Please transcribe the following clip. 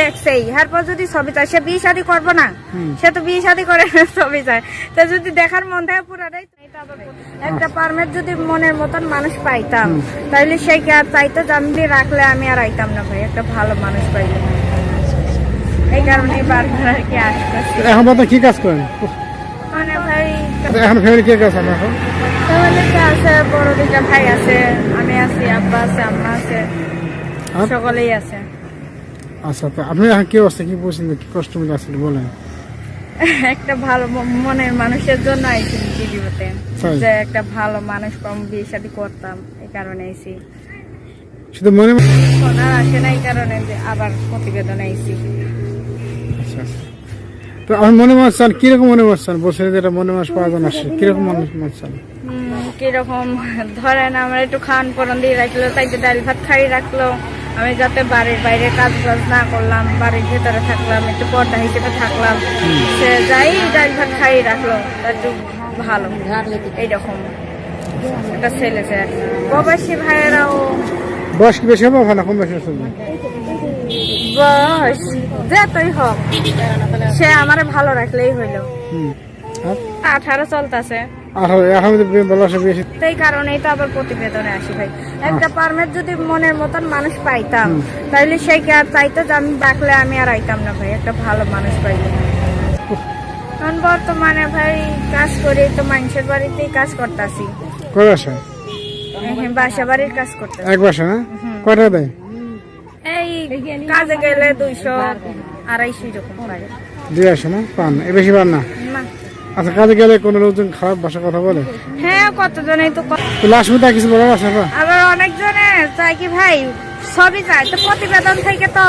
দেখছেই এরপর যদি ছবি চায় সে বিয়ে শাদী করব না? সে তো বিয়ে শাদী করে ছবি চায়। তো যদি দেখার মন থাকে পুরাটাই একটা পারমেট যদি মনের মতন মানুষ পাইতাম তাহলে সে কি আর চাইতো আমি রাখলে আমি আর আইতাম না ভাই? একটা ভালো মানুষ পাইলে। এই কারণে বারবার আর কি আসতেছি। এখন বাদ কি কাজ করেন? মানে ভাই এখন ফ্যামিলি কে কাজ আপনার এখন? ফ্যামিলিতে আছে বড় দুইটা ভাই আছে আমি আছি আব্বা আছে আম্মা আছে সকলেই আছে। আচ্ছা তো আপনি এখন কি অবস্থা? কি বলছেন কি কষ্ট মিলে আসলে? বলেন। একটা ভালো মনের মানুষের জন্য আইছি ভিডিওতে যে একটা ভালো মানুষ কম বিয়ে শাদী করতাম এই কারণে আইছি। শুধু মনে ওনার আসে না এই কারণে যে আবার প্রতিবেদন আইছি। আচ্ছা আচ্ছা। তো আমার মনে মাছ চান কীরকম মনে মাছ চান বছরে যেটা মনে মাছ পাওয়া যান আসে কীরকম মনে মাছ চান কীরকম ধরেন আমরা একটু খাওয়ান পরন দিয়ে রাখল তাই ডাল ভাত খাই রাখল। আমি যাতে বাড়ির বাইরে কাজ বাজ না করলাম বাড়ির ভেতরে থাকলাম একটু পর্দা হিসেবে থাকলাম সে যাই ডাল ভাত খাই রাখল তার একটু ভালো। এইরকম। একটা ছেলে যে প্রবাসী ভাইয়েরাও বয়স কি বেশি হবে ভালো কম বেশি বয়স যতই হোক সে আমার ভালো রাখলেই হইল। আঠারো চলতেছে। আর এখন যদি বেলা আসে বেশি কারণেই তো আবার প্রতিবেদনে আসি ভাই। একটা পারমেট যদি মনের মতন মানুষ পাইতাম তাহলে সে আর চাইতো যে আমি ডাকলে আমি আর আইতাম না ভাই? একটা ভালো মানুষ পাইলে। এখন বর্তমানে ভাই কাজ করি তো মানুষের বাড়িতেই কাজ করতেছি। কয় বাসা? বাসা বাড়ির কাজ করতে এক বাসা না? কয়টা দেয়? এই কাজে গেলে দুইশো আড়াইশো এরকম দুই না? পান। এ বেশি পান না? আচ্ছা কাজে গেলে কোনো লোকজন খারাপ ভাষা কথা বলে? হ্যাঁ কতজনেই তো লাস্ট মধ্যে কিছু বলার আছে আবার অনেকজনে চাই কি ভাই সবই চায়। তো প্রতিবেদন থেকে তো